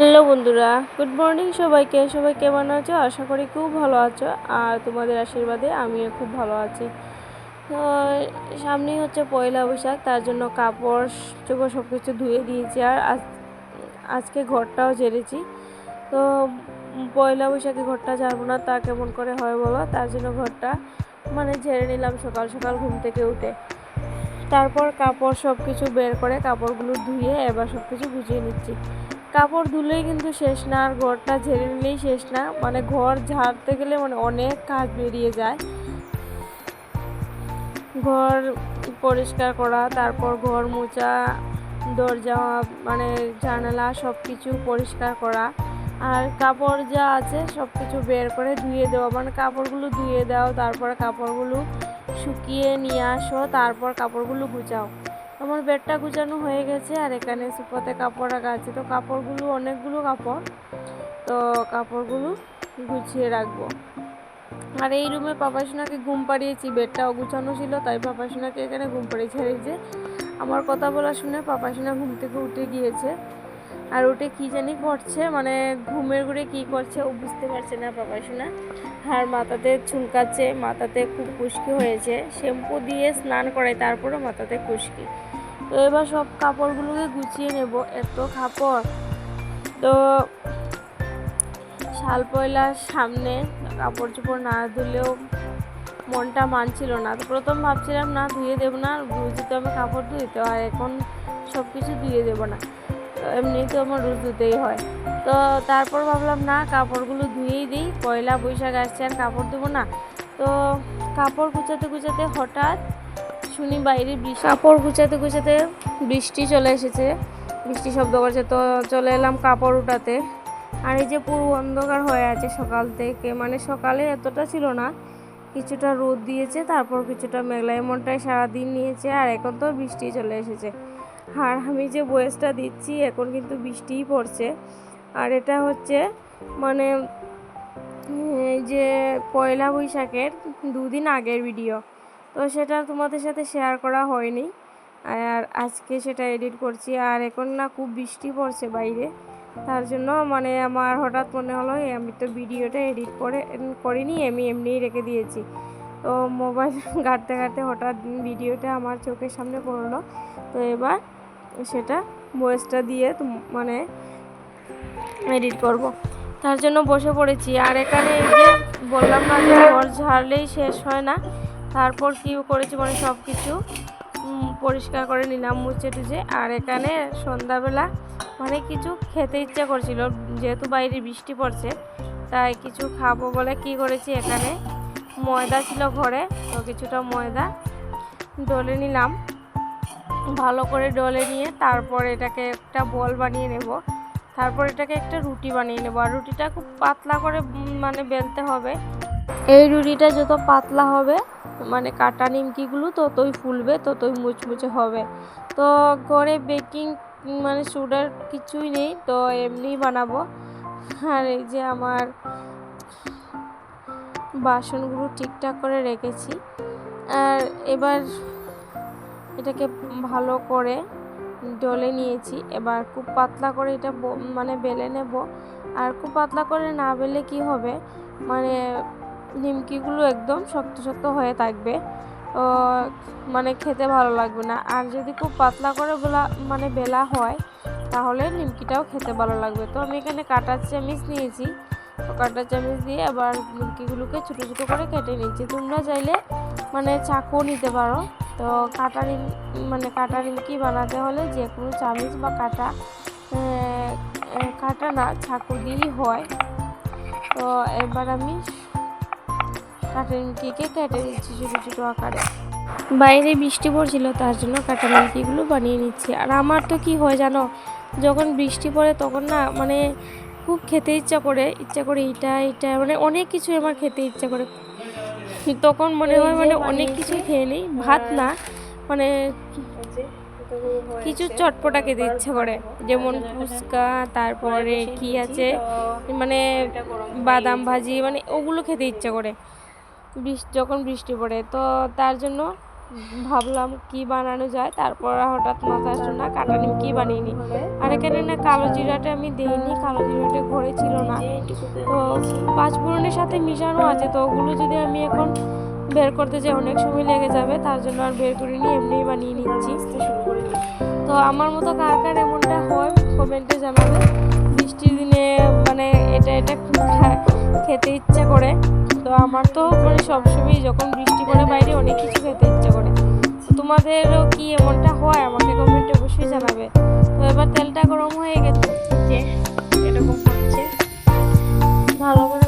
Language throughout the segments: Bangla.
হ্যালো বন্ধুরা, গুড মর্নিং সবাইকে। সবাই কেমন আছো? আশা করি খুব ভালো আছো। আর তোমাদের আশীর্বাদে আমিও খুব ভালো আছি। তো, সামনেই হচ্ছে পয়লা বৈশাখ, তার জন্য কাপড় চোপড় সব কিছু ধুয়ে দিয়েছি আর আজ- আজকে ঘরটাও ঝেড়েছি। তো, পয়লা বৈশাখে ঘরটা ঝাড়বো না, তা কেমন করে হয় বলো? তার জন্য ঘরটা মানে ঝেড়ে নিলাম সকাল সকাল ঘুম থেকে উঠে। তারপর কাপড় সব কিছু বের করে কাপড়গুলো ধুয়ে এবার সব কিছু গুছিয়ে নিচ্ছি। কাপড় ধুলেই কিন্তু শেষ না, আর ঘরটা ঝেড়ে নিলেই শেষ না। মানে ঘর ঝাড়তে গেলে মানে অনেক কাজ বেরিয়ে যায়। ঘর পরিষ্কার করা, তারপর ঘর মোছা, দরজা মানে জানালা সব কিছু পরিষ্কার করা। আর কাপড় যা আছে সব কিছু বের করে ধুয়ে দেওয়া। মানে কাপড়গুলো ধুয়ে দাও, তারপরে কাপড়গুলো শুকিয়ে নিয়ে আসো, তারপর কাপড়গুলো গুছাও। আমার বেডটা গুছানো হয়ে গেছে আর এখানে সুপাতে কাপড় রাখা আছে। তো কাপড়গুলো, অনেকগুলো কাপড়। তো কাপড়গুলো গুছিয়ে রাখব। আর এই রুমে পাপাসোনাকে ঘুম পাড়িয়েছি, বেডটাও গুছানো ছিল, তাই পাপাসোনাকে এখানে ঘুম পাড়িয়েছি আর এই যে আমার কথা বলা শুনে পাপাসোনা ঘুম থেকে উঠে গিয়েছে। আর উঠে কী জানি করছে মানে ঘুমের ঘুরে কী করছে ও বুঝতে পারছে না পাপাসোনা। আর মাথাতে চুলকাচ্ছে, মাথাতে খুব খুশকি হয়েছে। শ্যাম্পু দিয়ে স্নান করাই তারপরে মাথাতে খুশকি। তো এবার সব কাপড়গুলোকে গুছিয়ে নেব, এত কাপড়। তো শাল পয়লার সামনে কাপড় চোপড় না ধুলেও মনটা মানছিল না। তো প্রথম ভাবছিলাম, না, ধুয়ে দেবো না রোজই তো আমি কাপড় ধুই তো আর এখন সব কিছু ধুয়ে দেবো না। এমনি তো আমার রুজ ধুতেই হয়। তো তারপর ভাবলাম, না, কাপড়গুলো ধুয়েই দিই, পয়লা বৈশাখ আসছে আর কাপড় দেবো না। তো কাপড় গুছাতে গুছাতে হঠাৎ শুনি বাইরে বৃষ্টি, কাপড় গুছাতে গুছাতে বৃষ্টি চলে এসেছে। বৃষ্টি শব্দ করছে, তো চলে এলাম কাপড় উঠাতে। আর এই যে পুরো অন্ধকার হয়ে আছে সকাল থেকে মানে সকালে এতটা ছিল না, কিছুটা রোদ দিয়েছে, তারপর কিছুটা মেঘলা। এমনটাই সারাদিন নিয়েছে, আর এখন তো বৃষ্টি চলে এসেছে। আর আমি যে বয়েসটা দিচ্ছি, এখন কিন্তু বৃষ্টিই পড়ছে। আর এটা হচ্ছে মানে যে পয়লা বৈশাখের দুদিন আগের ভিডিও তো সেটা তোমাদের সাথে শেয়ার করা হয়নি। আর আজকে সেটা এডিট করছি। আর এখন না খুব বৃষ্টি পড়ছে বাইরে। তার জন্য মানে আমার হঠাৎ মনে হলো আমি তো ভিডিওটা এডিট করে, করিনি, আমি এমনিই রেখে দিয়েছি। তো মোবাইল ঘাঁটতে ঘাঁটতে হঠাৎ ভিডিওটা আমার চোখের সামনে পড়ল। তো এবার সেটা ভয়েসটা দিয়ে মানে এডিট করব। তার জন্য বসে পড়েছি। আর এখানে এই যে বললাম না যে ঘর ঝাড়লেই শেষ হয় না। তারপর কি করেছি মানে সব কিছু পরিষ্কার করে নিলাম মুছে টুচে আর এখানে সন্ধ্যাবেলা মানে কিছু খেতে ইচ্ছা করছিল, যেহেতু বাইরে বৃষ্টি পড়ছে, তাই কিছু খাব বলে কি করেছি এখানে, ময়দা ছিল ঘরে, তো কিছুটা ময়দা ডলে নিলাম। ভালো করে ডলে নিয়ে তারপর এটাকে একটা বল বানিয়ে নেব। তারপর এটাকে একটা রুটি বানিয়ে নেব। আর রুটিটা খুব পাতলা করে মানে বেলতে হবে। এই রুটিটা যত পাতলা হবে মানে কাটা নিমকিগুলো ততই ফুলবে, ততই মুচমুচে হবে। তো ঘরে বেকিং মানে সুগার কিছুই নেই, তো এমনি বানাবো। আর এই যে আমার বাসনগুলো ঠিকঠাক করে রেখেছি। আর এবার এটাকে ভালো করে ডলে নিয়েছি। এবার খুব পাতলা করে এটা মানে বেলে নেব। আর খুব পাতলা করে না বেলে কি হবে? মানে নিমকিগুলো একদম শক্ত শক্ত হয়ে থাকবে। মানে খেতে ভালো লাগবে না। আর যদি খুব পাতলা করে বেলা মানে বেলা হয়, তাহলে নিমকিটাও খেতে ভালো লাগবে। তো আমি এখানে কাটার চামিচ নিয়েছি। তো কাটার চামিচ দিয়ে আবার নিমকিগুলোকে ছোটো ছোটো করে কেটে নিচ্ছি তোমরা চাইলে মানে চাকু নিতে পারো। তো কাটা নিম মানে কাটা নিমকি বানাতে হলে যে কোনো চামিচ বা কাটা কাটা না, চাকু দিয়েই হয়। তো এবার আমি কাটা নিমকিকে কেটে? দিচ্ছি ছোটো ছোটো আকারে। বাইরে বৃষ্টি পড়ছিল তার জন্য কাটা নিমকিগুলো বানিয়ে নিচ্ছি। আর আমার তো কি হয় জানো যখন বৃষ্টি পড়ে তখন না মানে খুব খেতে ইচ্ছা করে ইচ্ছা করে এটা এটা মানে অনেক কিছু আমার খেতে ইচ্ছা করে। তখন মনে হয় মানে অনেক কিছু খেয়ে নিই ভাত না মানে কিছু চটপটা খেতে ইচ্ছে করে। যেমন ফুচকা তারপরে কি আছে মানে বাদাম ভাজি মানে ওগুলো খেতে ইচ্ছে করে। বৃষ্টি যখন বৃষ্টি পড়ে, তো তার জন্য ভাবলাম কি বানানো যায়। তারপর হঠাৎ মাথা আসলো না, কাটা নিমকি বানিয়ে নিই? আর এখানে না কালো জিরাটা আমি দিইনি, কালো জিরাটা ঘরে ছিল না। তো পাঁচ ফোড়নের সাথে মিশানো আছে, তো ওগুলো যদি আমি এখন বের করতে যাই, অনেক সময় লেগে যাবে, তার জন্য আর বের করে করিনি এমনিই বানিয়ে নিচ্ছি। তো আমার মতো কার কার এমনটা হয়, কমেন্টে জানাবে বৃষ্টির দিনে মানে এটা এটা খেতে ইচ্ছা করে। তো আমার তো মানে সবসময় যখন বৃষ্টি পড়ে বাইরে অনেক কিছু খেতে ইচ্ছে করে। তো তোমাদেরও কি এমনটা হয়? আমাকে কমেন্টে অবশ্যই জানাবে। তো এবার তেলটা গরম হয়ে গেছে। যে এরকম হচ্ছে। ভালো করে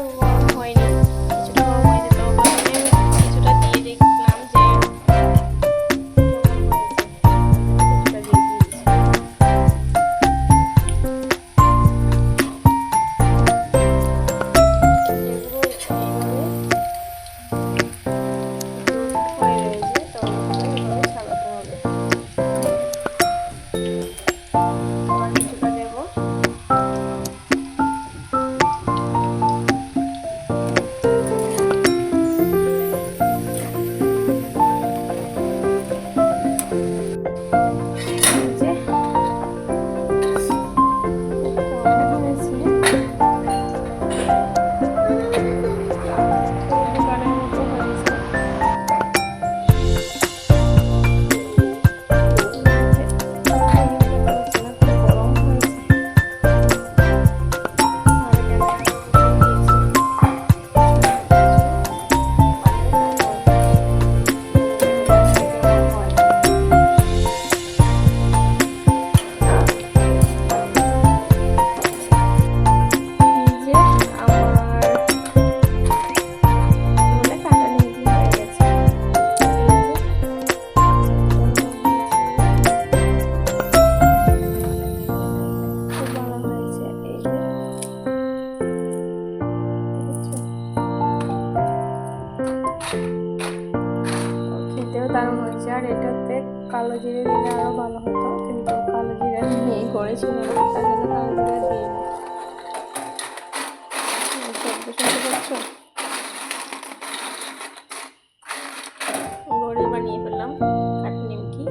জিরে দিলে ভালো হতো কিন্তু কালো জিরে নেই করেছিল না তার জন্য কালো জিরে দিয়ে শব্দ বানিয়ে ফেললাম কাঠি নিমকি।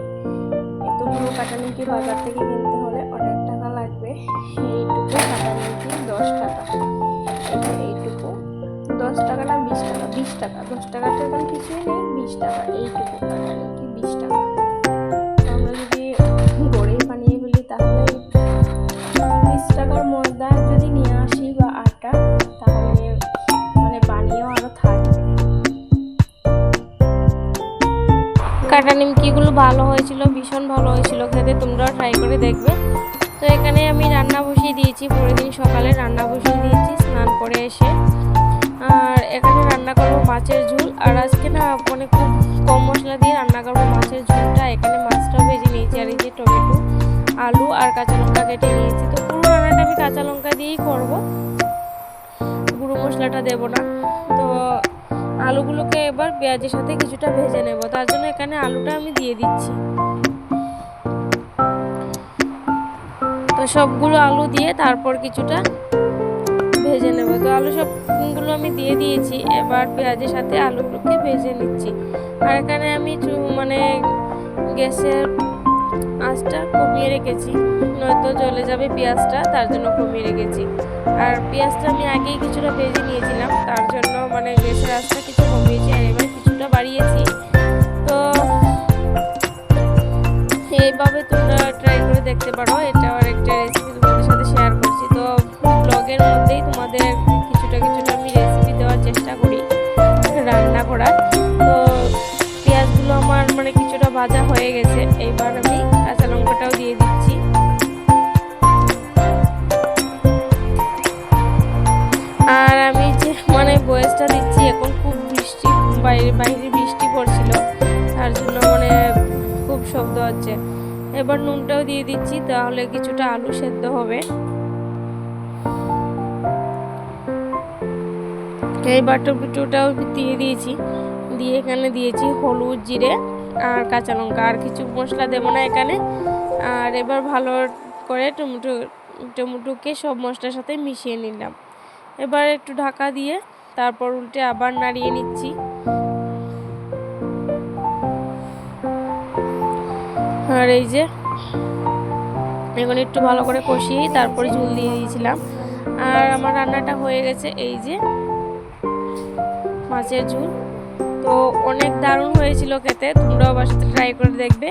এতগুলো কাটা নিমকি বাজার থেকে কিনতে হলে অনেক টাকা লাগবে এইটুকু কাটা দশ টাকা। এই এইটুকু দশ টাকা না বিশ টাকা। বিশ টাকা, দশ টাকার তো এখন কিছুই নেই, বিশ টাকা, এইটুকু কাটা ভালো হয়েছিল, ভীষণ ভালো হয়েছিল। খেতে তোমরাও ট্রাই করে দেখবে। তো এখানে আমি রান্না বসিয়ে দিয়েছি পরের দিন সকালে রান্না বসিয়ে দিয়েছি, স্নান করে এসে। আর এখানে রান্না করব মাছের ঝোল। আর আজকে না মানে খুব কম মশলা দিয়ে রান্না করব মাছের ঝোলটা। এখানে মাছটাও ভেজে নিয়েছি, আর এই যে টমেটো, আলু আর কাঁচা লঙ্কা কেটে নিয়েছি। তো পুরো রান্নাটা আমি কাঁচা লঙ্কা দিয়েই করব। গুঁড়ো মশলাটা দেবো না। তো আলুগুলোকে এবার পেঁয়াজের সাথে কিছুটা ভেজে নেব। তার জন্য এখানে আলুটা আমি দিয়ে দিচ্ছি। তো সবগুলো আলু দিয়ে তারপর কিছুটা ভেজে নেব। তো আলু সবগুলো আমি দিয়ে দিয়েছি। এবার পেঁয়াজের সাথে আলুগুলোকে ভেজে নিচ্ছি। আর এখানে আমি মানে গ্যাসের আঁচটা কমিয়ে রেখেছি। নয়তো জলে যাবে পেঁয়াজটা, তার জন্য কমিয়ে রেখেছি। আর পেঁয়াজটা আমি আগেই কিছুটা ভেজে নিয়েছিলাম, তার জন্য মানে গ্যাসের আঁচটা কিছু কমিয়েছি আর এবার কিছুটা বাড়িয়েছি। তো এইভাবে তোমরা ট্রাই করে দেখতে পারো এটা আর একটা হয়ে গেছে। এইবার আমি কাঁচা লঙ্কাটাও দিয়ে দিচ্ছি। আর আমি যে মানে বয়সটা দিচ্ছি, এখন খুব বৃষ্টি, বাইরে বাইরে বৃষ্টি পড়ছিল। তার জন্য মানে খুব শব্দ হচ্ছে। এবার নুনটাও দিয়ে দিচ্ছি, তাহলে কিছুটা আলু সেদ্ধ হবে। এই বাটার পিটুটাও দিয়ে দিয়েছি। দিয়ে এখানে দিয়েছি হলুদ জিরে। আর কাঁচা লঙ্কা আর কিছু মশলা দেবো না এখানে। আর এবার ভালো করে টমেটো, টমেটোকে সব মশলার সাথে মিশিয়ে নিলাম। এবার একটু ঢাকা দিয়ে তারপর উল্টে আবার নাড়িয়ে নিচ্ছি। আর এই যে, এখন একটু ভালো করে কষিয়ে তারপরে ঝুল দিয়ে দিয়েছিলাম। আর আমার রান্নাটা হয়ে গেছে এই যে, মাছের ঝুল। তো অনেক দারুণ হয়েছিল খেতে। তোমরাও বাসাতে ট্রাই করে দেখবে।